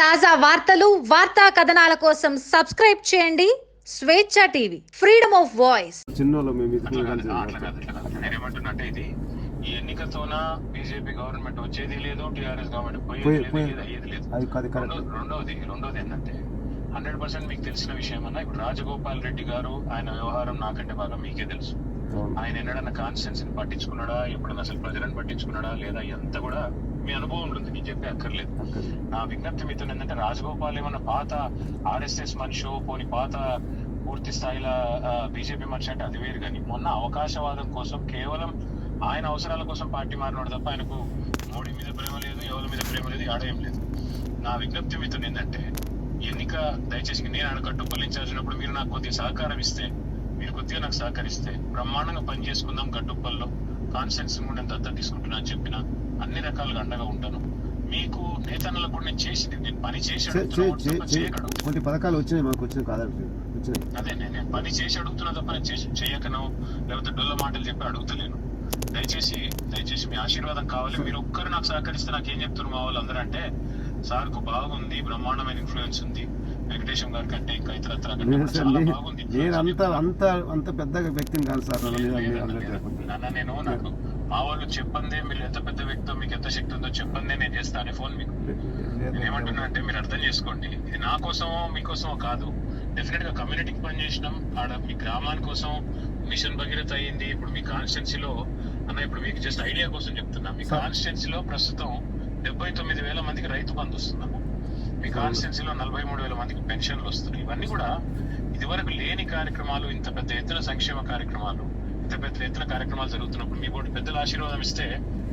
తాజా వార్తలు వార్తా కథనాల కోసం సబ్స్క్రైబ్ చేయండి. స్వేచ్ఛ టీవీ ఫ్రీడమ్ ఆఫ్ వాయిస్. ఇది ఈ ఎన్నికతోన బీజేపీ గవర్నమెంట్ వచ్చేది లేదు టీఆర్ఎస్ గవర్నమెంట్ పోయేది పోయి- లేదు రెండోది రెండోది ఏంటంటే హండ్రెడ్ పర్సెంట్ మీకు తెలిసిన విషయం అన్న ఇప్పుడు రాజగోపాల్ రెడ్డి గారు ఆయన వ్యవహారం నాకంటే బాగా మీకే తెలుసు. ఆయన ఎన్నడన్నా కాన్స్టిట్యున్సీ పట్టించుకున్నాడా? ఎప్పుడన్నా అసలు ప్రజలను పట్టించుకున్నాడా? లేదా ఎంత కూడా మీ అనుభవం ఉంటుంది నేను చెప్పే అక్కర్లేదు. నా విజ్ఞప్తి మీతో ఏంటంటే రాజగోపాల్ ఏమన్నా పాత ఆర్ఎస్ఎస్ మనిషి పోని పాత పూర్తి స్థాయిలో బీజేపీ మనిషి అంటే అది వేరు కానీ మొన్న అవకాశవాదం కోసం కేవలం ఆయన అవసరాల కోసం పార్టీ మారినాడు తప్ప ఆయనకు మోడీ మీద ప్రేమ లేదు ఎవరి మీద ప్రేమ లేదు ఆడేం లేదు. నా విజ్ఞప్తి మీతో ఏంటంటే ఎన్నిక దయచేసి నేను కట్టుబడి ఇన్ఛార్జినప్పుడు మీరు నాకు కొద్దిగా సహకారం ఇస్తే మీరు కొద్దిగా నాకు సహకరిస్తే బ్రహ్మాండంగా పని చేసుకుందాం గట్టుప్పల్లో కాన్సెన్స్ కూడా దత్త తీసుకుంటున్నా అని చెప్పిన. అన్ని రకాలుగా అండగా ఉంటాను. మీకు నేతన్నలకు కూడా నేను చేసి నేను పని చేసి చే- అడుగుతున్నా, చే- ఒకటి చే- తప్ప చే- చేయకడు. కొన్ని పథకాలు వచ్చినాయి మాకు కాదండి వచ్చినాయి. అదే నేను పని చేసి అడుగుతున్నా తప్ప నేను చేసి చేయకను లేకపోతే డొల్ల మాటలు చెప్పి అడుగుతలేను. దయచేసి దయచేసి మీ ఆశీర్వాదం కావాలి. మీరు ఒక్కరు నాకు సహకరిస్తే నాకు ఏం చెప్తున్నారు మా వాళ్ళు అందరూ అంటే సార్కు బాగుంది బ్రహ్మాండమైన ఇన్ఫ్లుయెన్స్ ఉంది. వెంకటేశం గారి కంటే ఇంకా నేను- బాగుంది. నేను అంత. అంత అంత పెద్దగా వ్యక్తిని కాదు సార్. నాన్న నేను నాకు మా వాళ్ళు చెప్పందే మీరు ఎంత పెద్ద వ్యక్తో మీకు ఎంత శక్తి ఉందో చెప్పందే నేను చేస్తాను ఫోన్ మీకు. నేను ఏమంటున్నా అంటే మీరు అర్థం చేసుకోండి. ఇది నా కోసమో మీకోసమో కాదు. డెఫినెట్గా కమ్యూనిటీకి పని చేసినాం ఆడ మీ గ్రామాని కోసం మిషన్ భగీరథ అయింది. ఇప్పుడు మీ కాన్స్టిట్యున్సీలో అన్న ఇప్పుడు మీకు జస్ట్ ఐడియా కోసం చెప్తున్నా. మీ. కాన్స్టిట్యున్సీలో ప్రస్తుతం డెబ్బై తొమ్మిది వేల మందికి రైతు బంధు వస్తుందన్న మీ కాన్స్టిట్యున్సీలో నలభై మూడు వేల మందికి పెన్షన్లు వస్తున్నాయి ఇవన్నీ కూడా ఇదివరకు లేని కార్యక్రమాలు ఇంత పెద్ద ఎత్తున సంక్షేమ కార్యక్రమాలు. ఇంత పెద్ద ఎత్తున కార్యక్రమాలు జరుగుతున్నప్పుడు మీ బోటి పెద్దల ఆశీర్వాదం ఇస్తే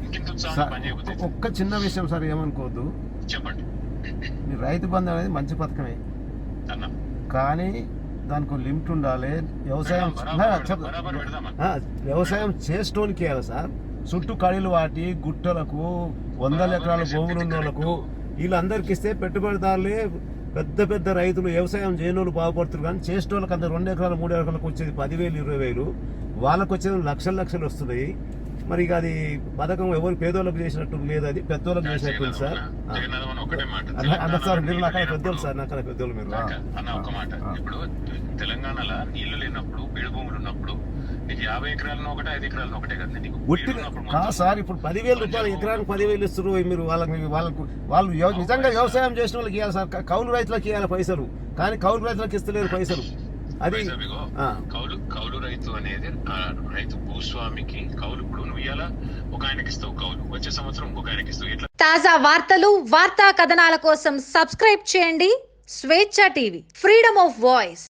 ఇంకింత పనిచేయబోతుంది ఒక్క చిన్న విషయం సార్ ఏమనుకోవద్దు. చెప్పండి. ఈ రైతు బంధు అనేది మంచి పథకమే. అన్న. కానీ దానికి లిమిట్ ఉండాలి. వ్యవసాయం వ్యవసాయం చేసేటోనికి ఇవ్వాలి సార్. చుట్టూ కడీలు వాటి గుట్టలకు వందల ఎకరాల భూములు ఉన్న వాళ్ళకు. వీళ్ళందరికి ఇస్తే పెట్టుబడిదారులే పెద్ద పెద్ద రైతులు వ్యవసాయం చేయనోళ్ళు బాగుపడుతున్నారు కానీ చేసేటోళ్ళకి అంత రెండు ఎకరాలు మూడు ఎకరాలకు వచ్చేది పదివేలు ఇరవై వేలు వాళ్ళకి వచ్చేది లక్షలు లక్షలు వస్తున్నాయి మరి ఇక అది పథకం ఎవరు పేదోళ్ళకి చేసినట్టు లేదు అది పెద్దోళ్ళకి చేసినట్టు సార్ అన్న- సార్ మీరు నాకు పెద్దోళ్ళు సార్ నాకు పెద్దోళ్ళు మీరు. ఇప్పుడు తెలంగాణలో నీళ్ళు లేనప్పుడు బీడు భూములు ఉన్నప్పుడు నీకు యాభై ఎకరాలను ఒకటే ఐదు ఎకరాలను ఒకటే కదా నీకు. సార్ ఇప్పుడు పదివేల రూపాయలు ఎకరానికి పదివేలు ఇస్తారు మీరు. వాళ్ళకి వాళ్ళకు వాళ్ళు నిజంగా వ్యవసాయం చేసిన వాళ్ళకి ఇవ్వాలి సార్. కౌలు రైతులకు ఇవ్వాలి పైసలు. కానీ కౌలు రైతులకు ఇస్తలేరు పైసలు. అది. కౌలు కౌలు రైతు అనేది రైతు భూస్వామికి కౌలు ఇప్పుడు నువ్వు ఇవాళ ఒక ఆయనకి ఇస్తావు కౌలు. వచ్చే సంవత్సరం ఇంకొక ఆయనకి ఇస్తావు. ఇట్లా తాజా వార్తలు వార్తా కథనాల కోసం సబ్స్క్రైబ్ చేయండి. స్వేచ్ఛ టీవీ ఫ్రీడమ్ ఆఫ్ వాయిస్.